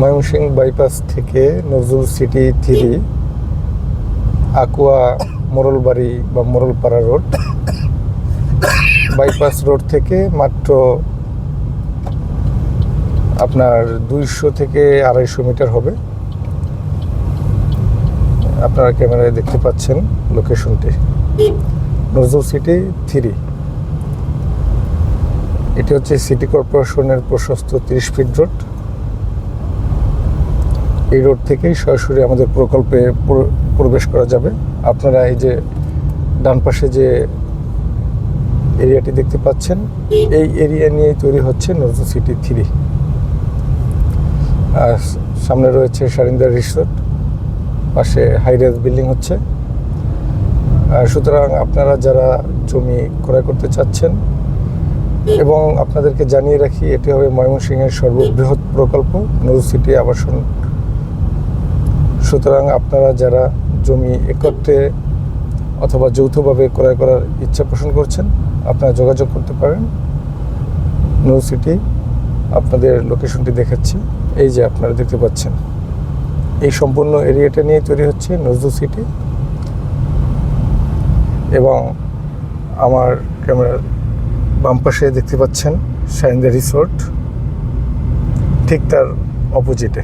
Mymensingh bypass থেকে Nazrul city three, Akua মোরলবাড়ি বা মোরলপাড়া road, bypass road থেকে মাত্র আপনার দুইশো থেকে আড়াইশো মিটার হবে। আপনারা ক্যামেরায় দেখতে পাচ্ছেন লোকেশনটি। Nazrul city three. এটি হচ্ছে সিটি কর্পোরেশনের প্রশস্ত তিরিশ ফিট রোড। এই রোড থেকেই সরাসরি আমাদের প্রকল্পে প্রবেশ করা যাবে। আপনারা এই যে ডান পাশে যে এরিয়াটি দেখতে পাচ্ছেন, এই এরিয়া নিয়েই তৈরি হচ্ছে নজরুল সিটি থ্রি। আর সামনে রয়েছে সারিন্দার রিসোর্ট, পাশে হাইরাইজ বিল্ডিং হচ্ছে। সুতরাং আপনারা যারা জমি ক্রয় করতে চাচ্ছেন, এবং আপনাদেরকে জানিয়ে রাখি, এটি হবে ময়মনসিংহের সর্ববৃহৎ প্রকল্প, নজরুল সিটি আবাসন সুতরাং আপনারা যারা জমি একত্রে অথবা যৌথভাবে ক্রয় করার ইচ্ছা পোষণ করছেন, আপনারা যোগাযোগ করতে পারেন। নো সিটি আপনাদের লোকেশনটি দেখাচ্ছি। এই যে আপনারা দেখতে পাচ্ছেন। এই সম্পূর্ণ এরিয়াটা নিয়ে তৈরি হচ্ছে নজরুল সিটি এবং আমার ক্যামেরার বাম পাশে দেখতে পাচ্ছেন সাইন্দা রিসোর্ট ঠিক তার অপোজিটে